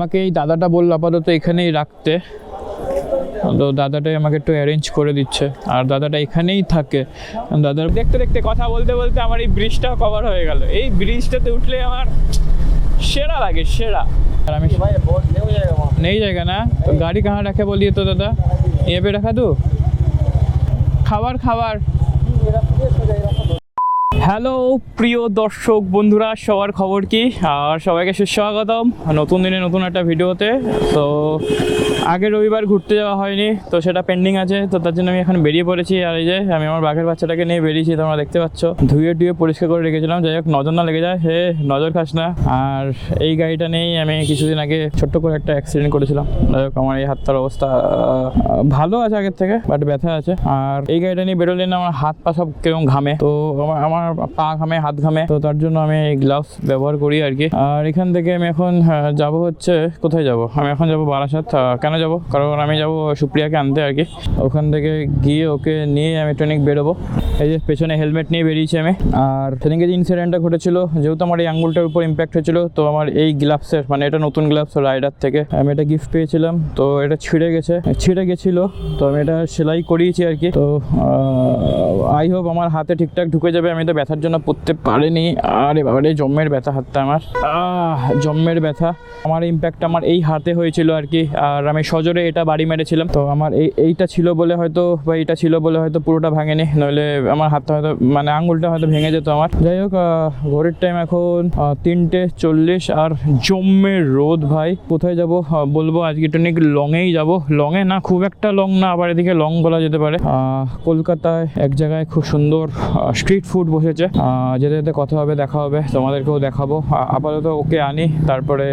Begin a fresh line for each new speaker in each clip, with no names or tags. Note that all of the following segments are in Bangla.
আমাকে এই দাদাটা বলল আপাতত এখানেই রাখতে। তো দাদাটাই আমাকে একটু অ্যারেঞ্জ করে দিচ্ছে। আর দাদাটা এখানেই থাকে। দাদার দেখতে দেখতে কথা বলতে বলতে আমার এই ব্রিজটাও কভার হয়ে গেল। এই ব্রিজটাতে উঠলে আমার সেরা লাগে, সেরা। আর আমি নেই জায়গা না? তো গাড়ি কাহা রাখে বলিয়ে তো দাদা। এ রাখা তো খাবার খাবার। হ্যালো, প্রিয় দর্শক বন্ধুরা, সবার খবর কি? আর সবাইকে সুস্বাগতম নতুন দিনে নতুন একটা ভিডিওতে। তো আগে রবিবার ঘুরতে যাওয়া হয়নি, তো সেটা পেন্ডিং আছে, তো তার জন্য আমি এখন বেরিয়ে পড়েছি। আর এই যে আমি আমার বাঘের বাচ্চাটাকে নিয়ে বেরিয়েছি, তোমরা দেখতে পাচ্ছ। ধুয়ে টুয়ে পরিষ্কার করে রেখেছিলাম, যাই হোক, নজর না লেগে যায়, হে, নজর খাস না। আর এই গাড়িটা নিয়েই আমি কিছুদিন আগে ছোট্ট করে একটা অ্যাক্সিডেন্ট করেছিলাম। যাই হোক, আমার এই হাতটার অবস্থা ভালো আছে আগের থেকে বাট ব্যথা আছে। আর এই গাড়িটা নিয়ে বেরোলে না, আমার হাত পা সব কেরকম ঘামে। তো আমার আমার পা ঘামে, হাত ঘামে। তো তার জন্য আমি এই গ্লাভস ব্যবহার করি আর কি। আর এখান থেকে আমি এখন যাব হচ্ছে, কোথায় যাব? আমি এখন যাব বারাসাত। কেন যাব? কারণ আমি যাব সুপ্রিয়াকে আনতে আর কি। ওখান থেকে গিয়ে ওকে নিয়ে আমি ট্রেনিং বেরোবো। এই যে পেছনে হেলমেট নিয়ে বেরিয়েছি আমি। আর সেদিনকে যে ইনসিডেন্টটা ঘটেছিল, যেহেতু আমার এই আঙ্গুলটার উপর ইম্প্যাক্ট হয়েছিল, তো আমার এই গ্লাভসের মানে এটা নতুন গ্লাভস রাইডার থেকে আমি এটা গিফট পেয়েছিলাম। তো এটা ছিঁড়ে গেছে, ছিঁড়ে গেছিল। তো আমি এটা সেলাই করিয়েছি আর কি। তো আই হোপ আমার হাতে ঠিকঠাক ঢুকে যাবে, আমি তো ব্যথার জন্য পড়তে পারেনি। আরে বাবা রে জম্মের ব্যথা হাতটা আমার। জম্মের ব্যথা। আমার ইম্প্যাক্ট আমার এই হাতে হয়েছিল আর কি। আর আমি সজোরে এটা বাড়ি মেরেছিলাম। তো আমার এই, এইটা ছিল বলে হয়তো, বা এইটা ছিল বলে হয়তো পুরোটা ভাঙেনি। নইলে আমার হাতটা হয়তো মানে আঙুলটা হয়তো ভেঙে যেত আমার। যাই হোক ঘড়ির টাইম এখন তিনটে চল্লিশ। আর জম্মের রোদ ভাই, কোথায় যাব? বলব আজকে টনিক লংয়েই যাব। লংয়ে না, খুব একটা লং না, আবার এদিকে লং বলা যেতে পারে। কলকাতায় এক জায়গায় খুব সুন্দর স্ট্রিট ফুড বসেছে আহ, যেতে যেতে কথা হবে দেখা হবে তোমাদেরকেও দেখাবো। আপাতত ওকে আনি তারপরে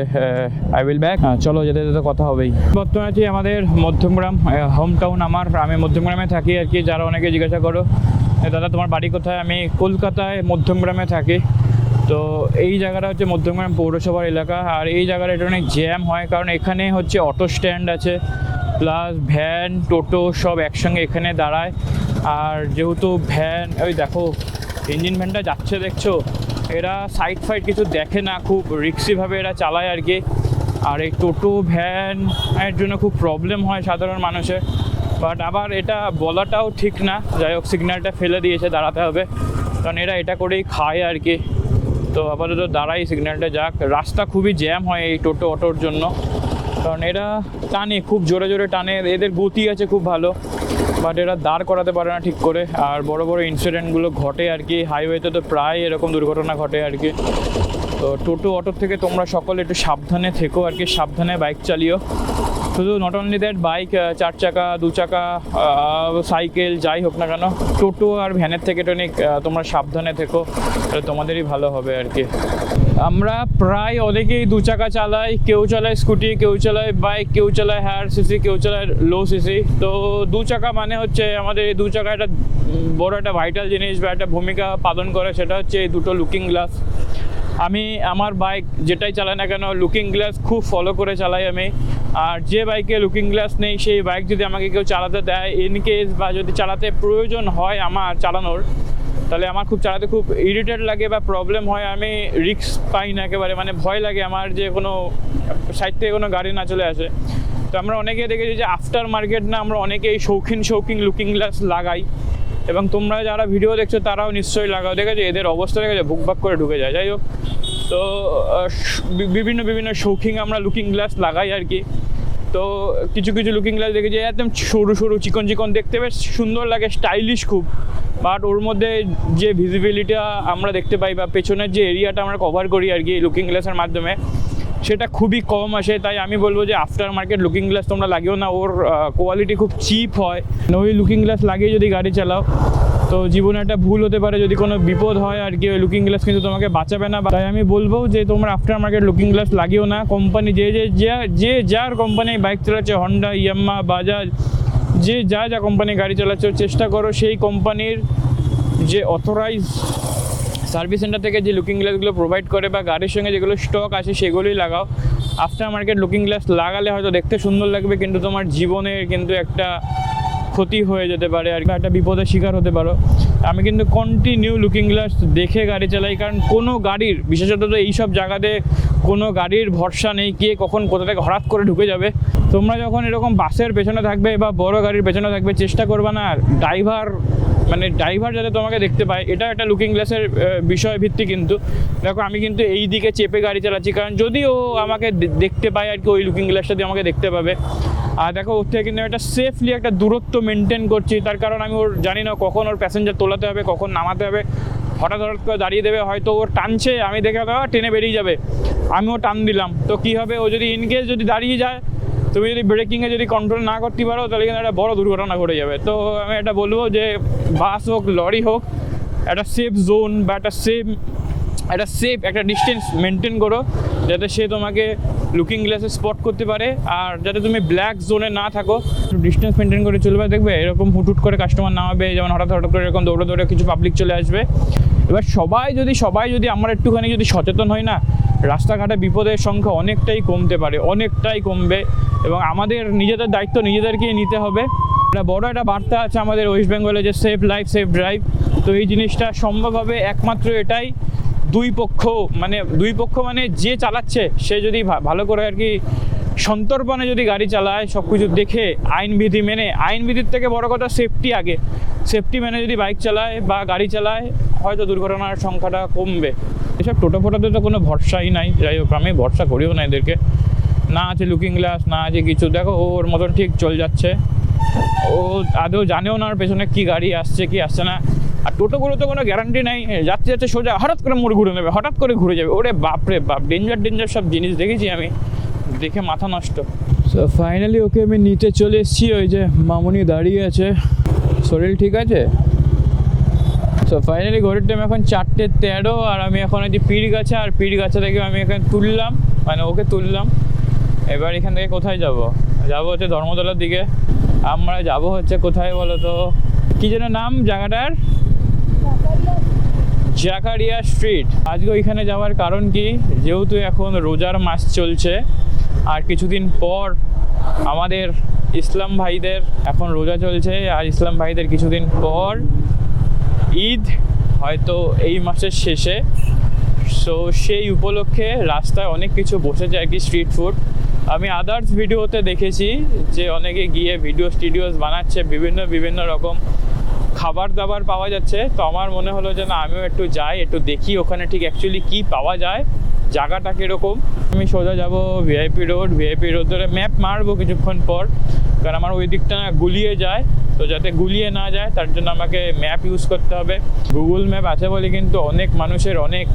আই উইল ব্যাক চলো যেতে যেতে কথা হবেই। বর্তমানে আছি আমাদের মধ্যমগ্রাম হোম টাউন আমার। আমি মধ্যমগ্রামে থাকি আর কি যারা অনেকে জিজ্ঞাসা করো দাদা তোমার বাড়ি কোথায়? আমি কলকাতায় মধ্যমগ্রামে থাকি। তো এই জায়গাটা হচ্ছে মধ্যমগ্রাম পৌরসভার এলাকা। আর এই জায়গাটা এটা অনেক জ্যাম হয় কারণ এখানে হচ্ছে অটো স্ট্যান্ড আছে প্লাস ভ্যান টোটো সব একসঙ্গে এখানে দাঁড়ায়। আর যেহেতু ভ্যান ওই দেখো ইঞ্জিন ভ্যানটা যাচ্ছে, দেখছ? এরা সাইড ফাইড কিছু দেখে না, খুব রিক্সিভাবে এরা চালায় আর কি। আর এই টোটো ভ্যান এর জন্য খুব প্রবলেম হয় সাধারণ মানুষের। বাট আবার এটা বলাটাও ঠিক না। যাই হোক সিগন্যালটা ফেলে দিয়েছে, দাঁড়াতে হবে। কারণ এরা এটা করেই খায় আর কি। তো আপাতত দাঁড়াই সিগন্যালটা যাক। রাস্তা খুবই জ্যাম হয় এই টোটো অটোর জন্য। কারণ এরা টানে, খুব জোরে জোরে টানে। এদের গতি আছে খুব ভালো। বাট এরা দাঁড় করাতে পারে না ঠিক করে। আর বড় বড় ইনসিডেন্টগুলো ঘটে আর কি। হাইওয়েতে তো প্রায় এরকম দুর্ঘটনা ঘটে আর কি। তো টোটো অটোর থেকে তোমরা সকলে একটু সাবধানে থেকো আর কি। সাবধানে বাইক চালিও। শুধু নট অনলি দ্যাট বাইক চার চাকা, দু চাকা সাইকেল যাই হোক না কেন, টোটো আর ভ্যানের থেকে টনিক তোমরা সাবধানে থেকো তোমাদেরই ভালো হবে আর কি। আমরা প্রায় অনেকেই দু চাকা চালাই, কেউ চালায় স্কুটি কেউ চালায় বাইক কেউ চালায় হায়ার সিসি কেউ চালায় লো সিসি তো দু চাকা মানে হচ্ছে আমাদের এই দু চাকা একটা বড় একটা ভাইটাল জিনিস বা একটা ভূমিকা পালন করে, সেটা হচ্ছে এই দুটো লুকিং গ্লাস আমি আমার বাইক যেটাই চালাই না কেন লুকিং গ্লাস খুব ফলো করে চালাই আমি। আর যে বাইকে লুকিং গ্লাস নেই, সেই বাইক যদি আমাকে কেউ চালাতে দেয় ইন কেস বা যদি চালাতে প্রয়োজন হয় আমার চালানোর, তাহলে আমার খুব চালাতে খুব ইরিটেট লাগে বা প্রবলেম হয়। আমি রিস্ক পাই না একেবারে মানে ভয় লাগে আমার যে কোনো সাইড থেকে কোনো গাড়ি না চলে আসে। তো আমরা অনেকে দেখেছি যে আফটার মার্কেট না, আমরা অনেকেই শৌখিন শৌখিন লুকিং গ্লাস লাগাই। এবং তোমরা যারা ভিডিও দেখছ তারাও নিশ্চয়ই লাগাও। দেখেছ এদের অবস্থা দেখেছ? ভুকভাক করে ঢুকে যায়। যাই হোক। তো বিভিন্ন বিভিন্ন শৌখিন আমরা লুকিং গ্লাস লাগাই আর কি। তো, কিছু কিছু লুকিং গ্লাস দেখেছি। একদম সরু সরু, চিকন চিকন। দেখতে বেশ সুন্দর লাগে স্টাইলিশ খুব। বাট ওর মধ্যে যে ভিজিবিলিটিটা আমরা দেখতে পাই বা পেছনের যে এরিয়াটা আমরা কভার করি আর কি লুকিং গ্লাসের মাধ্যমে সেটা খুবই কম আসে, তাই আমি বলব যে আফটার মার্কেট লুকিং গ্লাস তোমরা লাগিও না, ওর কোয়ালিটি খুব চিপ হয়। ওই লুকিং গ্লাস লাগিয়ে যদি গাড়ি চালাও, তো জীবনে একটা ভুল হতে পারে, যদি কোনো বিপদ হয় আর কি, ওই লুকিং গ্লাস কিন্তু তোমাকে বাঁচাবে না। তাই আমি বলব যে তোমরা আফটার মার্কেট লুকিং গ্লাস লাগিও না কোম্পানি যে যে, যা- যার কোম্পানি বাইক চালাচ্ছে হন্ডা ইয়াম্মা বাজাজ যে, যা যা কোম্পানি গাড়ি চালাচ্ছে, চেষ্টা করো সেই কোম্পানির যে অথরাইজ সার্ভিস সেন্টার থেকে যে লুকিং গ্লাসগুলো প্রোভাইড করে বা গাড়ির সঙ্গে যেগুলো স্টক আছে সেগুলোই লাগাও। আফটার মার্কেট লুকিং গ্লাস লাগালে হয়তো দেখতে সুন্দর লাগবে, কিন্তু তোমার জীবনের কিন্তু একটা ক্ষতি হয়ে যেতে পারে আর একটা বিপদের শিকার হতে পারো। আমি কিন্তু কন্টিনিউ লুকিং গ্লাস দেখে গাড়ি চালাই, কারণ কোনো গাড়ির, বিশেষত তো এইসব জায়গাতে কোনো গাড়ির ভরসা নেই, কে কখন কোথা থেকে হঠাৎ করে ঢুকে যাবে। তোমরা যখন এরকম বাসের পেছনে থাকবে বা বড় গাড়ির পেছনে থাকবে, চেষ্টা করবে না, আর ড্রাইভার মানে ড্রাইভার যাতে তোমাকে দেখতে পায়, এটা একটা লুকিং গ্লাসের বিষয় ভিত্তি কিন্তু। দেখো, আমি কিন্তু এই দিকে চেপে গাড়ি চালাচ্ছি, কারণ যদি ও আমাকে দেখতে পায় আর কি, ওই লুকিং গ্লাসটা দিয়ে আমাকে দেখতে পাবে। আর দেখো, ওর থেকে কিন্তু একটা সেফলি একটা দূরত্ব মেনটেন করছি, তার কারণ আমি ওর, জানি না কখন ওর প্যাসেঞ্জার তোলাতে হবে, কখন নামাতে হবে। হঠাৎ হঠাৎ করে দাঁড়িয়ে দেবে, হয়তো ওর টানছে, আমি দেখে ট্রেনে বেরিয়ে যাবে। আমিও টান দিলাম। তো কী হবে? ও যদি ইনকেস যদি দাঁড়িয়ে যায় তুমি যদি ব্রেকিংয়ে যদি কন্ট্রোল না করতে পারো, তাহলে কিন্তু একটা বড় দুর্ঘটনা ঘটে যাবে। তো আমি এটা বলব যে বাস হোক লরি হোক, একটা সেফ জোন বা একটা সেফ একটা সেফ একটা ডিস্টেন্স মেনটেন করো, যাতে সে তোমাকে লুকিং গ্লাসে স্পট করতে পারে। আর যাতে তুমি ব্ল্যাক জোনে না থাকো ডিস্টেন্স মেনটেন করে চলবে। দেখবে এরকম হুটহুট করে কাস্টমার নামাবে, যেমন হঠাৎ হঠাৎ করে এরকম দৌড়ে দৌড়ে কিছু পাবলিক চলে আসবে। এবার সবাই যদি সবাই যদি আমরা একটুখানি যদি সচেতন হয় না রাস্তাঘাটে বিপদের সংখ্যা অনেকটাই কমতে পারে, অনেকটাই কমবে এবং আমাদের নিজেদের দায়িত্ব নিজেদেরকেই নিতে হবে। একটা বড় একটা বার্তা আছে আমাদের ওয়েস্ট বেঙ্গলে যে সেফ লাইফ সেফ ড্রাইভ তো এই জিনিসটা সম্ভব হবে একমাত্র এটাই দুই পক্ষ মানে দুই পক্ষ মানে যে চালাচ্ছে, সে যদি ভালো করে আর কি সন্তর্পণে যদি গাড়ি চালায় সব কিছু দেখে আইনবিধি মেনে আইনবিধির থেকে বড় কথা সেফটি আগে। সেফটি মেনে যদি বাইক চালায় বা গাড়ি চালায়, হয়তো দুর্ঘটনার সংখ্যাটা কমবে। এসব টোটো ফোটোতে তো কোনো ভরসাই নাই। যাই হোক, আমি ভরসা করিও না এদেরকে। না আছে লুকিং গ্লাস না আছে কিছু। দেখো, ওর মতন ঠিক চল যাচ্ছে। ও আদৌ জানেও না ওর পেছনে কী গাড়ি আসছে, কি আসছে না। আর টোটোগুলো তো কোনো গ্যারান্টি নাই। যাচ্ছে যাচ্ছে, সোজা হঠাৎ করে মোড় ঘুরে নেবে, হঠাৎ করে ঘুরে যাবে। ওরে বাপরে বাপ ডেঞ্জার ডেঞ্জার সব জিনিস দেখেছি আমি। দেখে মাথা নষ্ট। সো ফাইনালি ওকে আমি নিতে চলে এসেছি, ওই যে মামুনি দাঁড়িয়ে আছে। শরীর ঠিক আছে? সো ফাইনালি ঘড়ির টাইম এখন চারটে তেরো আর আমি এখন এই যে পীর গাছে আর পীর গাছে থেকে আমি এখানে তুললাম। মানে ওকে তুললাম। এবার এখান থেকে কোথায় যাব? যাব হচ্ছে ধর্মতলার দিকে। আমরা যাব হচ্ছে কোথায় বলো তো? কি যেন নাম জায়গাটার? জাকারিয়া স্ট্রিট। আজকে ওইখানে যাওয়ার কারণ কি? যেহেতু এখন রোজার মাস চলছে, আর কিছুদিন পর আমাদের ইসলাম ভাইদের এখন রোজা চলছে, আর ইসলাম ভাইদের কিছুদিন পর ঈদ হয়তো এই মাসের শেষে। সো সেই উপলক্ষে রাস্তায় অনেক কিছু বসেছে আর কি স্ট্রিট ফুড আমি আদার্স ভিডিওতে দেখেছি যে অনেকে গিয়ে ভিডিও স্টুডিওস বানাচ্ছে, বিভিন্ন বিভিন্ন রকম খাবার দাবার পাওয়া যাচ্ছে। তো আমার মনে হলো যে না, আমিও একটু যাই, একটু দেখি ওখানে ঠিক অ্যাকচুয়ালি কী পাওয়া যায়, জায়গাটা কীরকম। আমি সোজা যাব ভিআইপি রোড ভিআইপি রোড ধরে ম্যাপ মারবো কিছুক্ষণ পর, কারণ আমার ওই দিকটা গুলিয়ে যায়। তো যাতে গুলিয়ে না যায়, তার জন্য আমাকে ম্যাপ ইউজ করতে হবে। গুগল ম্যাপ আছে বলে কিন্তু অনেক মানুষের অনেক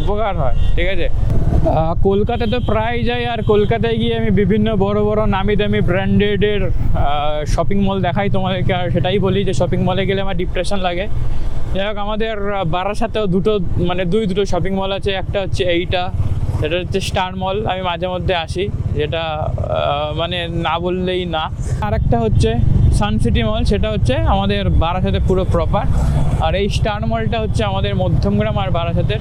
উপকার হয়, ঠিক আছে? কলকাতা তো প্রায় যাই আর কলকাতায় গিয়ে আমি বিভিন্ন বড় বড় নামি দামি ব্র্যান্ডেডের শপিং মল দেখাই তোমাদেরকে, আর সেটাই বলি যে শপিং মলে গেলে আমার ডিপ্রেশন লাগে। যাই হোক, আমাদের বারাসাতেও দুটো মানে দুই দুটো শপিং মল আছে, একটা হচ্ছে এইটা, সেটা হচ্ছে স্টার মল আমি মাঝে মধ্যে আসি, যেটা মানে না বললেই না। আর একটা হচ্ছে সানসিটি মল সেটা হচ্ছে আমাদের বারাসাতে পুরো প্রপার আর এই স্টার মলটা হচ্ছে আমাদের মধ্যমগ্রাম আর বারাসাতের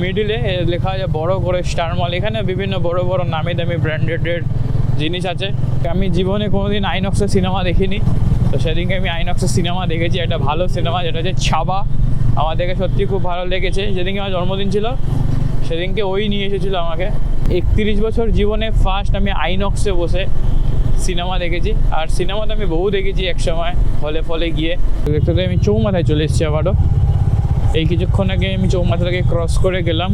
মিডিলে লেখা আছে বড় করে স্টার মল এখানে বিভিন্ন বড় বড় নামি দামি ব্র্যান্ডেডের জিনিস আছে। আমি জীবনে কোনোদিন আইনক্সের সিনেমা দেখিনি। তো সেদিনকে আমি আইনক্সের সিনেমা দেখেছি। একটা ভালো সিনেমা যেটা হচ্ছে ছাবা দেখে সত্যি খুব ভালো লেগেছে। যেদিনকে আমার জন্মদিন ছিল, সেদিনকে ওই নিয়ে এসেছিল আমাকে। একত্রিশ বছর জীবনে ফার্স্ট আমি আইনক্সে বসে সিনেমা দেখেছি। আর সিনেমা তো আমি বহু দেখেছি এক সময়, হলে ফলে গিয়ে। দেখতে আমি চৌমাথায় চলে এসেছি আবারও। এই কিছুক্ষণ আগে আমি চৌমাথাটাকে ক্রস করে গেলাম।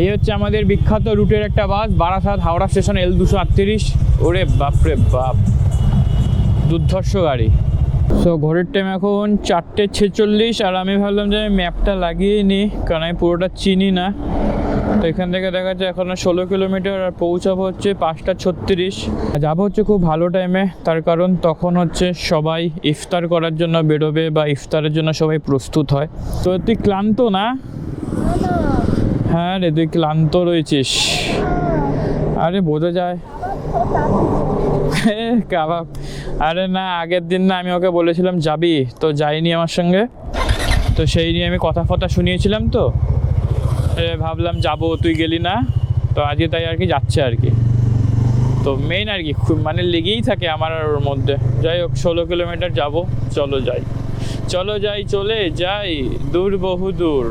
এই হচ্ছে আমাদের বিখ্যাত রুটের একটা bus, Barasat Howrah station L দুশো আটত্রিশ। ওরে বাপরে বাপ! দুর্ধর্ষ গাড়ি। সো ঘড়ির টাইম এখন চারটে ছেচল্লিশ, আর আমি ভাবলাম যে আমি ম্যাপটা লাগিয়ে নিই, কারণ আমি পুরোটা চিনি না। এখান থেকে দেখা যাচ্ছে এখনও ষোলো কিলোমিটার আর পৌঁছাবো হচ্ছে পাঁচটা ছত্রিশ। যাব হচ্ছে খুব ভালো টাইমে তার কারণ তখন হচ্ছে সবাই ইফতার করার জন্য বেরোবে বা ইফতারের জন্য সবাই প্রস্তুত হয়। তো তুই ক্লান্ত না? হ্যাঁ রে, তুই ক্লান্ত রয়েছিস। আরে বোঝা যায়। কাবাব। আরে না, আগের দিন না আমি ওকে বলেছিলাম, যাবি? তো যাইনি আমার সঙ্গে। তো সেই নিয়ে আমি কথা ফথা শুনিয়েছিলাম তো। ভাবলাম যাব, তুই গেলি না? তো আজকে তাই আর কি যাচ্ছে আর কি। তো মেইন আর কি মানে লেগেই থাকে আমার আর ওর মধ্যে। যাই হোক, ষোলো কিলোমিটার যাব, চলো যাই। চলো যাই, চলে যাই, দূর বহু দূর।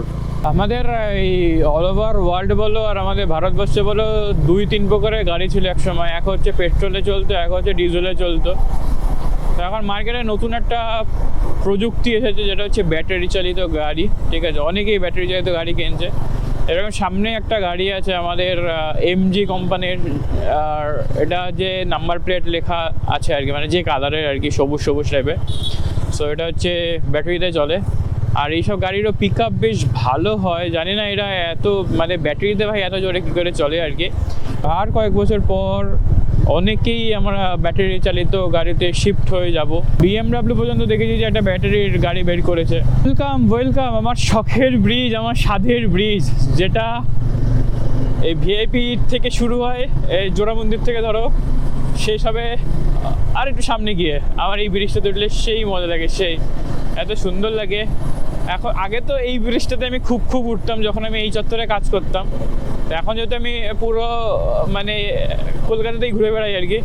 আমাদের এই অল ওভার ওয়ার্ল্ড বলো আর আমাদের ভারতবর্ষে বলো, দুই তিন প্রকারের গাড়ি ছিল এক সময়। এক হচ্ছে পেট্রোলে চলতো, এক হচ্ছে ডিজেলে চলতো। তো এখন মার্কেটে নতুন একটা প্রযুক্তি এসেছে, যেটা হচ্ছে ব্যাটারি চালিত গাড়ি। ঠিক আছে, অনেকেই ব্যাটারি চালিত গাড়ি কিনছে। এরকম সামনে একটা গাড়ি আছে আমাদের এমজি কোম্পানির, আর এটা যে নাম্বার প্লেট লেখা আছে আর কি মানে যে কালারের আর কি, সবুজ সবুজ টাইপের সো এটা হচ্ছে ব্যাটারিতে চলে। আর এইসব গাড়িরও পিক আপ বেশ ভালো হয়, জানি না এরা এত মানে ব্যাটারিতে ভাই এত জোরে কী করে চলে আর কি। আর কয়েক বছর পর অনেকেই আমরা ব্যাটারি চালিত গাড়িতে শিফট হয়ে যাব। বিএমডাব্লিউ পর্যন্ত দেখেছি যে একটা ব্যাটারির গাড়ি বের করেছে। ওয়েলকাম ওয়েলকাম আমার শখের ব্রিজ আমার স্বাদের ব্রিজ যেটা এই ভিআইপি থেকে শুরু হয়, এই জোড়া মন্দির থেকে ধরো সেই সবে আর একটু সামনে গিয়ে। আমার এই ব্রিজটা উঠলে সেই মজা লাগে, সেই। এত সুন্দর লাগে। এখন আগে তো এই ব্রিজটাতে আমি খুব খুব উঠতাম, যখন আমি এই চত্বরে কাজ করতাম। তো এখন যেহেতু আমি পুরো মানে কলকাতাতেই ঘুরে বেড়াই আর কি,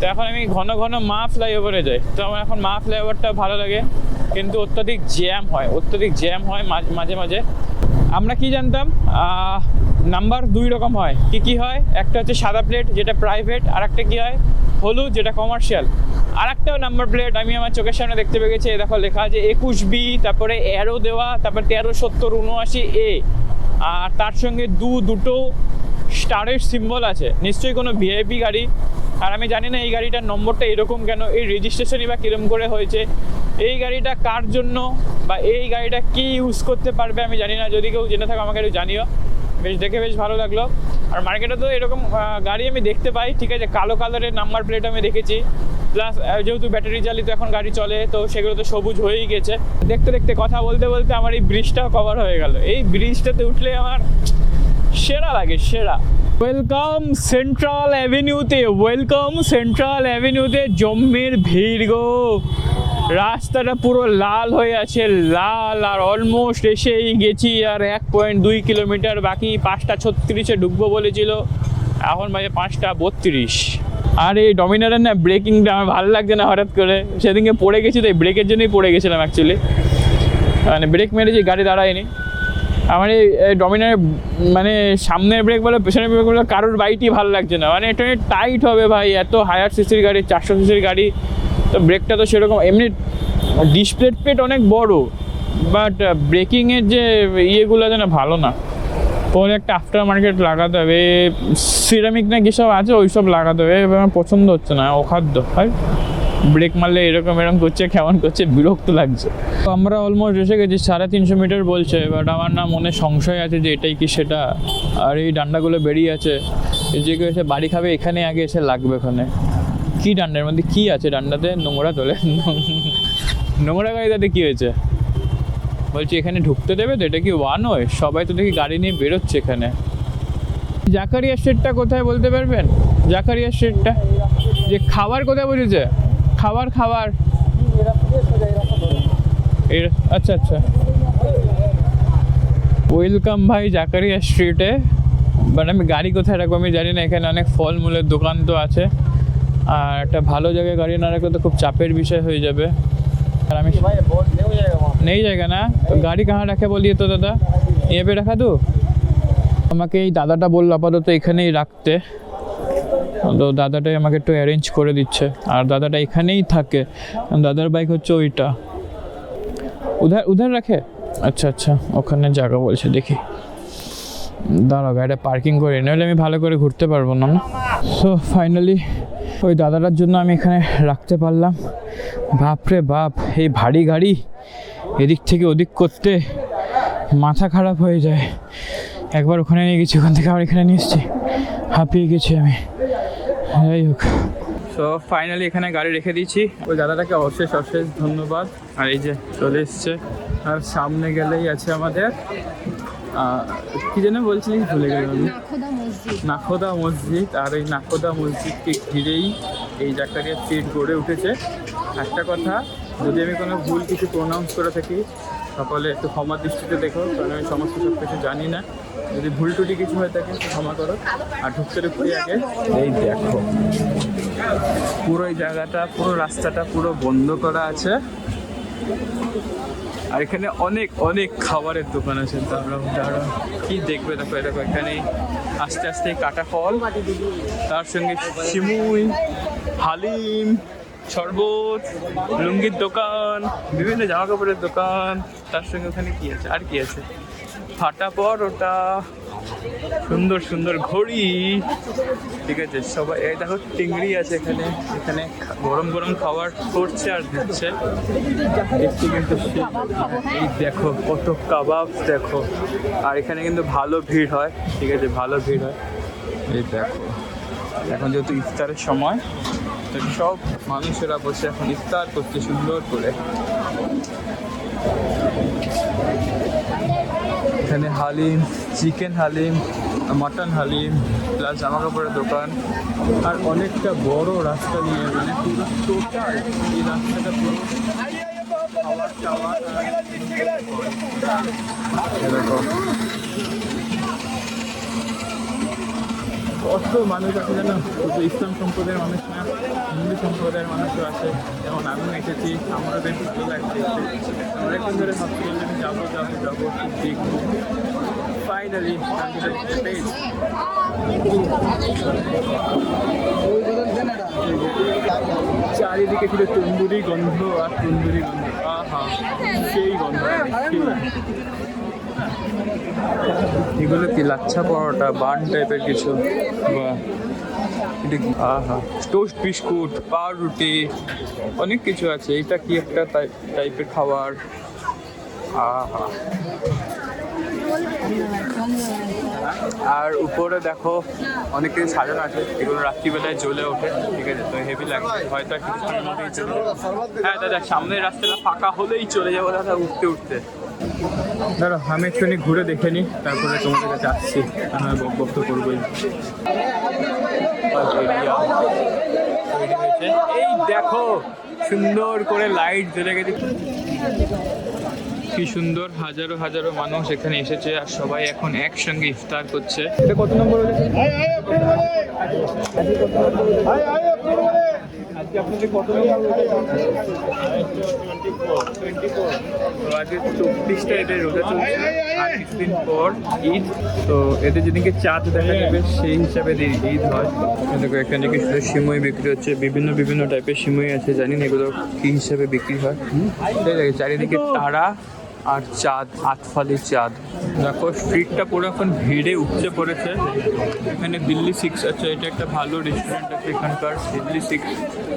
তো এখন আমি ঘন ঘন মা ফ্লাইওভারে যাই। তো আমার এখন মা ফ্লাইওভারটা ভালো লাগে, কিন্তু অত্যাধিক জ্যাম হয়, অত্যাধিক জ্যাম হয় মাঝ- মাঝে আমরা কি জানতাম? নাম্বার দুই রকম হয়। কি কি হয়? একটা হচ্ছে সাদা প্লেট যেটা প্রাইভেট আর একটা কী হয়? হলুদ, যেটা কমার্শিয়াল আর একটাও নাম্বার প্লেট আমি আমার চোখের সামনে দেখতে পেয়ে গেছি। দেখো, লেখা আছে একুশ বি, তারপরে অ্যারো দেওয়া, তারপরে তেরো, সত্তর, উনআশি এ আর তার সঙ্গে দু, দুটো স্টারের সিম্বল আছে। নিশ্চয়ই কোনো ভিআইপি গাড়ি। আর আমি জানি না এই গাড়িটার নম্বরটা এরকম কেন, এই রেজিস্ট্রেশনই বা কিরম করে হয়েছে। এই গাড়িটা কার জন্য বা এই গাড়িটা কি ইউজ করতে পারবে আমি জানি না। যদি কেউ জেনে থাকো, আমাকে একটু জানিও। বেশ, দেখে বেশ ভালো লাগল। আর মার্কেটে তো এরকম গাড়ি আমি দেখতে পাই, ঠিক আছে? কালো কালারের নাম্বার প্লেট আমি দেখেছি। প্লাস যেহেতু ব্যাটারি চালিত এখন গাড়ি চলে, তো সেগুলো তো সবুজ হয়েই গেছে। দেখতে দেখতে, কথা বলতে বলতে আমার এই ব্রিজটাও কভার হয়ে গেল। এই ব্রিজটাতে উঠলে আমার সেরা লাগে, সেরা। ওয়েলকাম সেন্ট্রাল অ্যাভিনিউতে ওয়েলকাম সেন্ট্রাল অ্যাভিনিউতে জম্মের ভিড় গো। রাস্তাটা পুরো লাল হয়ে আছে, লাল আর অলমোস্ট এসেই গেছি, আর এক পয়েন্ট দুই কিলোমিটার বাকি, পাঁচটা ছত্রিশে ঢুকবো বলেছিল। এখন বাজে পাঁচটা বত্রিশ। আর এই ডমিনারের না ব্রেকিংটা আমার ভালো লাগছে না হঠাৎ করে। সেদিনকে পড়ে গেছি তো এই ব্রেকের জন্যই পড়ে গেছিলাম অ্যাকচুয়ালি মানে ব্রেক মেরেছি, গাড়ি দাঁড়ায়নি। আমার এই ডমিনার মানে সামনের ব্রেক বলো, পেছনের ব্রেক বলো, কারোর বাইকই ভালো লাগছে না। মানে এটা টাইট হবে ভাই, এত হায়ার সিসির গাড়ি, চারশো সিসির গাড়ি, তো ব্রেকটা তো সেরকম, এমনি ডিসপ্লে প্লেট অনেক বড় বাট ব্রেকিংয়ের যে ইয়েগুলো আছে না ভালো না। পরে একটা আফটার মার্কেট লাগাতে হবে। সিরামিক না কি সব আছে ওই সব লাগাতে হবে। এবার আমার পছন্দ হচ্ছে না, অখাদ্য। হয় ব্রেক মারলে এরকম এরকম করছে, কেমন করছে, বিরক্ত লাগছে। তো আমরা অলমোস্ট এসে গেছি, সাড়ে তিনশো মিটার বলছে বাট আমার না মনে সংশয় আছে যে এটাই কি সেটা। আর এই ডান্ডাগুলো বেরিয়ে আছে। যে কেউ এসে বাড়ি খাবে, এখানে আগে এসে লাগবে ওখানে। কি ডান্ডার মধ্যে কি আছে ডান্ডাতে? নোংরা তোলে। নোংরা গাড়িটাতে কী হয়েছে? বলছি, এখানে ঢুকতে দেবে তো? এটা কি ওয়ান ওয়ে সবাই তো দেখি গাড়ি নিয়ে বেরোচ্ছে এখানে। জাকারিয়া স্ট্রিটটা কোথায় বলতে পারবেন? জাকারিয়া স্ট্রিটটা যে খাবার কোথায় বুঝেছে খাবার খাবার। এর আচ্ছা আচ্ছা। ওয়েলকাম ভাই জাকারিয়া স্ট্রিটে মানে বাট আমি গাড়ি কোথায় রাখব আমি জানি না, এখানে অনেক ফলমূলের দোকান তো আছে। আর একটা ভালো জায়গায় গাড়ি না রাখলে তো খুব চাপের বিষয় হয়ে যাবে।
नहीं हो जाएगा वहाँ
নেই জায়গা না তো গাড়ি কাহা রাখে বলিয়ে তো দাদা এ পে রাখা তো আমাকে এই দাদাটা বললো আপাতত এখানেই রাখতে তো দাদাটাই আমাকে একটু অ্যারেঞ্জ করে দিচ্ছে আর দাদাটা এখানেই থাকে দাদার বাইক হচ্ছে ওইটা উধার উধার রাখে আচ্ছা আচ্ছা ওখানে জায়গা বলছে দেখি দাঁড়াও গাড়িটা পার্কিং করে নইলে আমি ভালো করে ঘুরতে পারবো না সো ফাইনালি ওই দাদাটার জন্য আমি এখানে রাখতে পারলাম। বাপরে বাপ, এই ভারী গাড়ি এদিক থেকে ওদিক করতে মাথা খারাপ হয়ে যায়। একবার ওখানে নিয়ে গেছি, ওখান থেকে আবার এখানে নিয়ে এসেছি। হাঁপিয়ে গেছি আমি। যাই হোক। সো ফাইনালি এখানে গাড়ি রেখে দিয়েছি। ওই দাদাটাকে অশেষ অশেষ ধন্যবাদ। আর এই যে চলে এসছে। আর সামনে গেলেই আছে আমাদের কি যেন বলছিলি ভুলে গেলাম
নাখোদা মসজিদ
আর এই নাখোদা মসজিদকে ঘিরেই এই জাকারিয়া স্ট্রিট গড়ে উঠেছে। একটা কথা, যদি আমি কোনো ভুল কিছু প্রোনাউন্স করে থাকি, সকলে একটু ক্ষমা দৃষ্টিতে দেখো, কারণ আমি সমস্ত সব কিছু জানি না। যদি ভুল টুটি কিছু হয়ে থাকে ক্ষমা করো। আর ঢুকতে ঢুকতে আগে এই দেখো, পুরো এই জায়গাটা, পুরো রাস্তাটা পুরো বন্ধ করা আছে। আর এখানে অনেক অনেক খাবারের দোকান আছে। দাঁড়াও, কি দেখবে দেখো এ দেখো এখানে আস্তে আস্তে কাটা ফল। তার সঙ্গে শিমুই, হালিম, শরবত, লুঙ্গির দোকান, বিভিন্ন জামা কাপড়ের দোকান। তার সঙ্গে ওখানে কি আছে? আর কি আছে? ফাটা পরোটা সুন্দর সুন্দর ঘড়ি। ঠিক আছে, সবাই এই দেখো টিংড়ি আছে এখানে। এখানে গরম গরম খাবার করছে আর দিচ্ছে। কিন্তু এই দেখো, কত কাবাব, দেখো। আর এখানে কিন্তু ভালো ভিড় হয়। ঠিক আছে, ভালো ভিড় হয়। এই দেখো। এখন যেহেতু ইফতারের সময়, তো সব মানুষেরা বসে এখন ইফতার করছে সুন্দর করে। এখানে haleem, chicken haleem, mutton haleem plus জামা কাপড়ের দোকান আর অনেকটা বড় রাস্তা নিয়ে মানে পুরো টোটাল এই রাস্তাটা পুরো এরকম। কত মানুষ আছে শুধু ইসলাম সম্প্রদায়ের মানুষ না, হিন্দু সম্প্রদায়ের মানুষও আছে। যেমন আমি এসেছি, আমারও বেশ ভালো লাগছে। অনেকক্ষণ ধরে ভাবছিলাম আমি যাব যাব যাব, দেখব। ফাইনালি চারিদিকে ছিল তন্দুরি গন্ধ, আর তন্দুরি গন্ধ, আহা, সেই গন্ধ। সেই এগুলো কি লাচ্ছা পরোটা বান টাইপের কিছু? বা এটা কি? আহা। টোস্ট বিস্কুট পাউরুটি অনেক কিছু আছে। এটা কি একটা টাইপের খাবার? আহা। আর উপরে দেখো অনেক কিছু সাজানো আছে। এগুলো রাত্রিবেলায় জ্বলে ওঠে। ঠিক আছে তো হেভি লাগবে হয়তো কিছুক্ষণের মধ্যেই চলে হ্যাঁ দাদা সামনের রাস্তাটা ফাঁকা হলেই চলে যাব দাদা উঠতে উঠতে। দাদা আমি একটুখানি ঘুরে দেখে নিই তারপরে তোমাদের কাছে আসছি আমি বক্তব্য করবোই এই দেখো সুন্দর করে লাইট জ্বলে গেছে কি সুন্দর হাজারো হাজারো মানুষ এখানে এসেছে আর সবাই এখন একসঙ্গে ইফতার করছে এটা কত নম্বর আজকে আপনাদের কত তো আজকে চব্বিশটা এদের রোজা চলছে। আর কিছুদিন পর ঈদ। তো এদের যেদিনকে চাঁদ দেখা যাবে সেই হিসাবে এদের ঈদ হয়। দেখো এখানে সিমই বিক্রি হচ্ছে। বিভিন্ন বিভিন্ন টাইপের সিমই আছে জানি না এগুলো কি হিসাবে বিক্রি হয়। ঠিক আছে চারিদিকে তারা আর চাঁদ আতফালি চাঁদ। দেখো স্ট্রিটটা পুরো এখন ভিড়ে উপচে পড়েছে। এখানে দিল্লি সিক্স আছে এটা একটা ভালো রেস্টুরেন্ট আছে এখানকার দিল্লি সিক্স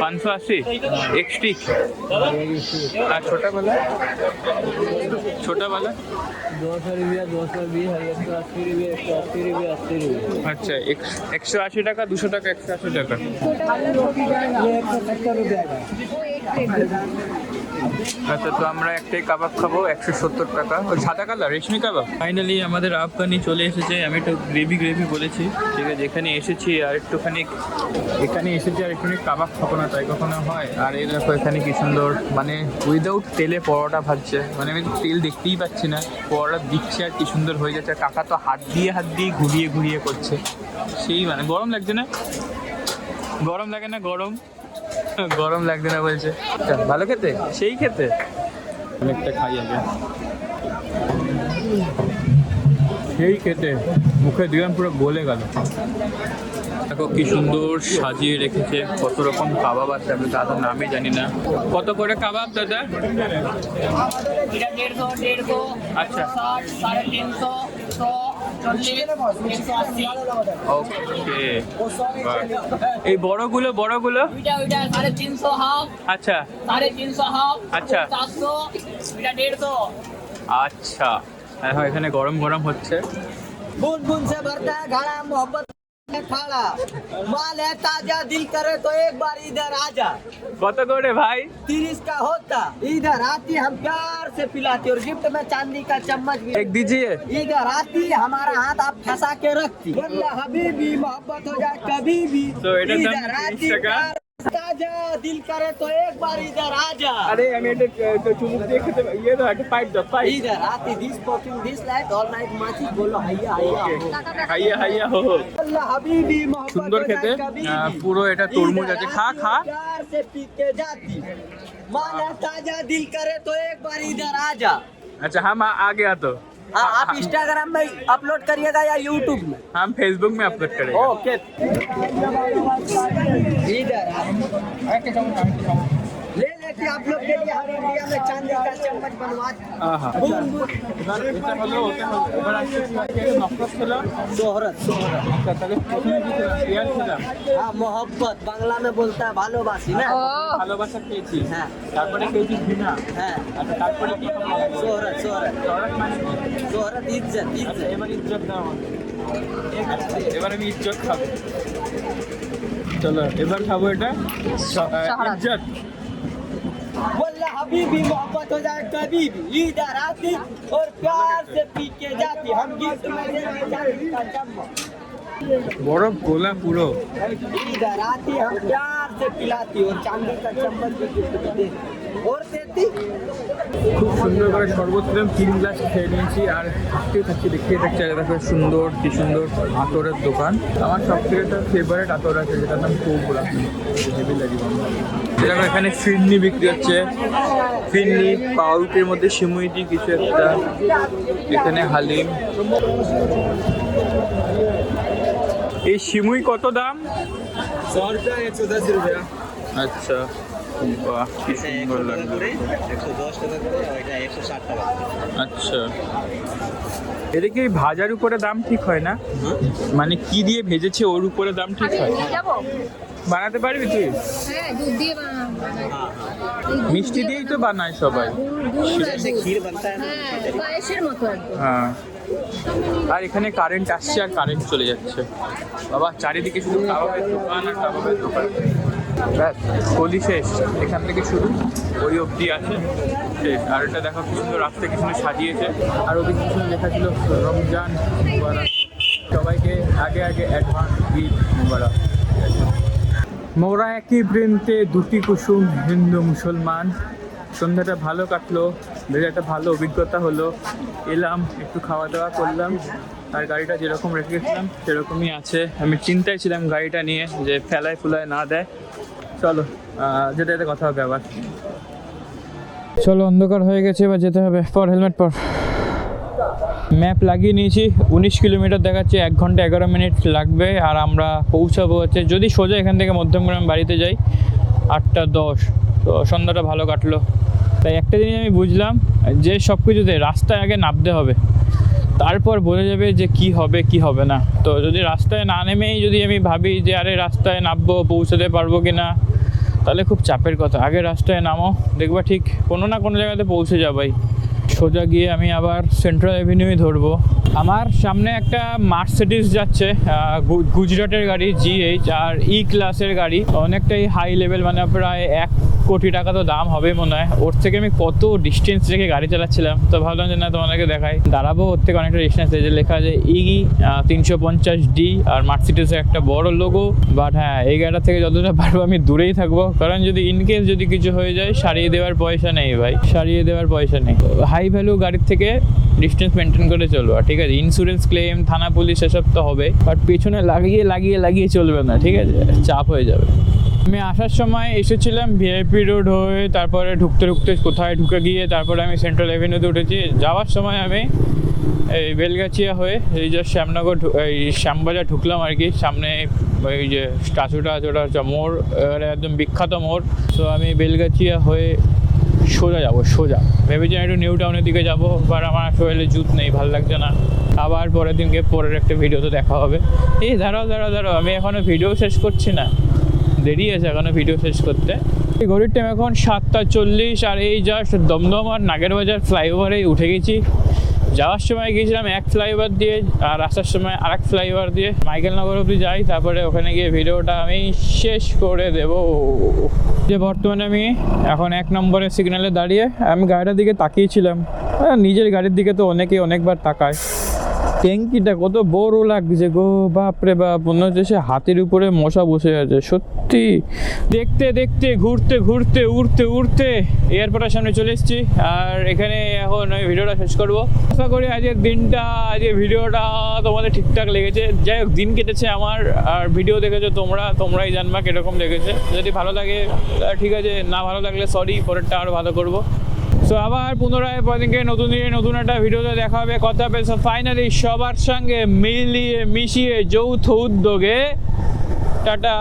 পাঁচশো আশি এক্সটি আর ছোটাবেলা ছোটাবেলা আচ্ছা একশো আশি টাকা, দুশো টাকা, একশো আশি টাকা। আচ্ছা তো আমরা একটাই কাবাব খাব, একশো সত্তর টাকা। ওই সাদা কালার রেশমি কাবাব? ফাইনালি আমাদের আফগানি চলে এসেছে। আমি একটু গ্রেভি গ্রেভি বলেছি। ঠিক আছে এখানে এসেছি, আর একটুখানি এখানে এসেছি আর একটুখানি কাবাব খাব না, তাই কখনো হয়। আর এই দেখো, এখানে কি সুন্দর। মানে উইদাউট তেলে পরোটা ভাজছে। মানে আমি তেল দেখতেই পাচ্ছি না। পরোটা দিচ্ছে আর কি সুন্দর হয়ে যাচ্ছে আর কাকা তো হাত দিয়ে হাত দিয়ে ঘুরিয়ে ঘুরিয়ে করছে। সেই মানে গরম লাগছে না? গরম লাগে না, গরম। গরম লাগছে না বলছে। ভালো খেতে? সেই খেতে। অনেকটা খাই আগে। সেই খেতে। মুখে দিলাম পুরো গলে গেল। দেখো কি সুন্দর সাজিয়ে রেখেছে। কত রকম কাবাব আছে আমি তাদের নামই জানি না। কত করে কাবাব দাদা? আচ্ছা। এই বড়গুলো বড়গুলো?
সাড়ে তিনশো হাফ।
আচ্ছা।
সাড়ে তিনশো হাফ
আচ্ছা।
চারশো দেড়শো।
আচ্ছা। এখানে গরম গরম হচ্ছে।
مال ہے تازہ
دل کرے تو
ایک بار ادھر آ جا کت گوڑے بھائی تیریس کا ہوتا ادھر آتی ہم پیار سے
پلاتی اور
گفٹ میں چاندی کا چمچ بھی ایک دیجیے ادھر آتی ہمارا ہاتھ آپ پھنسا کے
رکھتی اللہ حبیبی
محبت
ہو
جائے
کبھی
بھی ادھر آتی রাজা দিল করে তো একবার ইধার রাজা
আরে আমি এটা চুমুক দিয়ে খেতে ইয়ে দাও একটা পাইপ দাও পাইপ
ইধার আতি দিস পকিং দিস লাইট অল নাইট মাছি বলো হাইয়া হাইয়া
হাইয়া হাইয়া হো
আল্লাহ হাবিবি
সুন্দর খেতে পুরো এটা তরমুজ আছে খা খা
সে পিকে জাতি মানা তাজা দিল করে তো একবার ইধার রাজা আচ্ছা হাম আগে আতো
ہاں، آپ انسٹاگرام میں اپلوڈ کریے
گا یا یوٹیوب میں؟ ہم فیس بک میں اپلوڈ
کریں اوکے फेसबुक में अपलोड करेंगे
ओके इधर आ। ले लेके आप लोग के लिए हर इंडिया में चांदी का चम्मच बनवा
আহা
बूंद बूंद
এবার এটা হলো ওটা হলো এবার আসছে কি আজকে নফরত ছিল
शोहरत शोहरत
আচ্ছা তাহলে প্রথমে কি ছিল রিয়াল ছিল
हाँ मोहब्बत बांग्ला में बोलता है भालोबासी ना
ভালোবাসা পেয়েছি
হ্যাঁ।
তারপরে পেয়েছি ঘৃণা
हाँ
আচ্ছা তারপরে কি হবে
शोहरत शोहरत
শরৎ মানে কি?
शोहरत इज्जत
আচ্ছা
इज्जत
এবার ইজ্জত দাও আমাকে আচ্ছা, এবার আমি ইজ্জত খাবো চলো এবার খাবো এটা স- আহ, ইজ্জত
واللہ حبیبی محبت ہو جائے کبھی بھی لیڈر آتی اور پیار سے پی کے
جاتی ہم گیت
میں دینا چاہیے کا جمع۔ آتی ہم پیار سے پلاتی اور چاندی کا چمچ بھی دیتی
খুব সুন্দর করে শরবত খেলাম তিন গ্লাস খেয়ে নিয়েছি আর থাকতেই থাকছি দেখতেই থাকছি আর দেখো সুন্দর কি সুন্দর আতরের দোকান। আমার সব থেকে একটা ফেভারিট আতর আছে যেটার নাম খুব হেভি লাগে যেরকম এখানে ফিরনি বিক্রি হচ্ছে। ফিরনি পাউরুটির মধ্যে সিমুইটি কিছু একটা। এখানে হালিম। এই সিমুই কত দাম?
সরকার একশো দশ রুপিয়া।
আচ্ছা। আচ্ছা এদিকে আচ্ছা। ভাজার উপরে দাম ঠিক হয় না? মানে কি দিয়ে ভেজেছে ওর উপরে দাম ঠিক হয়? বানাতে পারবি তুই? মিষ্টি দিয়েই তো বানায় সবাই।
হ্যাঁ
আর এখানে কারেন্ট আসছে আর কারেন্ট চলে যাচ্ছে। বাবা চারিদিকে শুধু কাবাবের দোকান আর কাবাবের দোকান। ব্যাস হোলি শেষ। এখান থেকে শুরু। ওই অবধি আছে। শেষ। আর এটা দেখো কি সুন্দর রাস্তা কি সুন্দর সাজিয়েছে। আর ওদের কি সুন্দর লেখা ছিল, রমজান সবাইকে আগে আগে অ্যাডভান্স ঈদ মুবারক। মোরা একই বৃন্তে দুটি কুসুম হিন্দু মুসলমান। সন্ধ্যাটা ভালো কাটলো বেশ একটা ভালো অভিজ্ঞতা হলো। এলাম, একটু খাওয়া দাওয়া করলাম। আর গাড়িটা যেরকম রেখেছিলাম সেরকমই আছে। আমি চিন্তায় ছিলাম গাড়িটা নিয়ে যে ফেলায় ফুলায় না দেয়। চলো যেতে যেতে কথা হবে আবার। চলো, অন্ধকার হয়ে গেছে, এবার যেতে হবে। পর, হেলমেট পর। ম্যাপ লাগিয়ে নিয়েছি, উনিশ কিলোমিটার দেখাচ্ছে, এক ঘণ্টা এগারো মিনিট লাগবে, আর আমরা পৌঁছাবো হচ্ছে, যদি সোজা এখান থেকে মধ্যমগ্রাম বাড়িতে যাই, আটটা দশ। তো সন্ধ্যাটা ভালো কাটলো। তাই একটা জিনিস আমি বুঝলাম, যে সব কিছুতে রাস্তায় আগে নামতে হবে। তারপর বোঝা যাবে যে কি হবে কি হবে না। তো যদি রাস্তায় না নেমেই যদি আমি ভাবি যে আরে রাস্তায় নামবো, পৌঁছাতে পারব কি না তাহলে খুব চাপের কথা। আগে রাস্তায় নামো, দেখবা ঠিক কোনো না কোনো জায়গাতে পৌঁছে যাবাই সোজা গিয়ে আমি আবার সেন্ট্রাল অ্যাভিনিউই ধরবো। আমার সামনে একটা মার্সিডিস যাচ্ছে গুজরাটের গাড়ি জিএইচ আর ই ক্লাসের গাড়ি। অনেকটাই হাই লেভেল মানে প্রায় এক কোটি টাকা তো দাম হবে মনে হয়। ওর থেকে আমি কত ডিস্টেন্স রেখে গাড়ি চালাচ্ছিলাম, তো ভাবলাম যে না, তোমাদেরকে দেখাই। দাঁড়াবো ওর থেকে অনেকটা ডিস্টেন্স যে লেখা আছে ইগি তিনশো পঞ্চাশ ডি আর মার্সিডিসের একটা বড় লোগো বাট হ্যাঁ এই গাড়িটা থেকে যতটা পারব আমি দূরেই থাকব। কারণ যদি ইনকেস যদি কিছু হয়ে যায়, সারিয়ে দেওয়ার পয়সা নেই ভাই, সারিয়ে দেওয়ার পয়সা নেই। হাই ভ্যালু গাড়ির থেকে ডিস্টেন্স মেনটেন করে চলবো। ঠিক আছে ইন্স্যুরেন্স ক্লেম থানা পুলিশ এসব তো হবে বাট পেছনে লাগিয়ে লাগিয়ে লাগিয়ে চলবে না, ঠিক আছে? চাপ হয়ে যাবে। আমি আসার সময় এসেছিলাম ভিআইপি রোড হয়ে, তারপরে ঢুকতে ঢুকতে কোথায় ঢুকে গিয়ে তারপরে আমি সেন্ট্রাল অ্যাভিনিউতে উঠেছি। যাওয়ার সময় আমি এই বেলগাছিয়া হয়ে এই যে শ্যামনগর এই শ্যামবাজার ঢুকলাম আর কি। সামনে ওই যে স্ট্যাচুটা আছে, ওটা হচ্ছে মোড় একদম বিখ্যাত মোড়। তো আমি বেলগাছিয়া হয়ে সোজা যাব, সোজা। ভেবেছিলাম একটু নিউ টাউনের দিকে যাব বাট আমার শরীরে জুত নেই, ভালো লাগছে না। আবার পরের দিনকে পরের একটা ভিডিওতে দেখা হবে। এই দাঁড়াও দাঁড়াও দাঁড়াও, আমি এখনও ভিডিও শেষ করছি না। দেরি আছে এখনও ভিডিও শেষ করতে। এই ঘড়ির টাইম এখন সাতটা চল্লিশ আর এই জাস্ট দমদম আর নাগের বাজার ফ্লাইওভারে উঠে গেছি। যাওয়ার সময় গিয়েছিলাম এক ফ্লাইওভার দিয়ে আর আসার সময় আর এক ফ্লাইওভার দিয়ে। মাইকেল নগর অবধি যাই, তারপরে ওখানে গিয়ে ভিডিওটা আমি শেষ করে দেব। যে বর্তমানে আমি এখন এক নম্বরের সিগন্যালে দাঁড়িয়ে, আমি গাড়িটার দিকে তাকিয়েছিলাম। নিজের গাড়ির দিকে তো অনেকেই অনেকবার তাকায়। ট্যাঙ্কিটা কত বড় লাগছে গো, বাপরে বাপ। মনে হচ্ছে সে হাতের উপরে মশা বসে আছে। সত্যি। দেখতে দেখতে, ঘুরতে ঘুরতে, উড়তে উড়তে। এয়ারপোর্টের সামনে চলে এসেছি। আর এখানে এখন আমি ভিডিওটা শেষ করব। আশা করি আজকের দিনটা, আজকের ভিডিওটা তোমাদের ঠিকঠাক লেগেছে। যাই হোক, দিন কেটেছে আমার। আর ভিডিও দেখেছ তোমরা, তোমরাই জানবা কীরকম লেগেছে। যদি ভালো লাগে ঠিক আছে। না ভালো লাগলে সরি পরেরটা আরও ভালো করব। সো আবার পুনরায় পরদিনকে নতুন দিনে নতুন একটা ভিডিওতে দেখা হবে। কথা হবে সো ফাইনালি সবার সঙ্গে মিলিয়ে মিশিয়ে যৌথ উদ্যোগে। টাটা!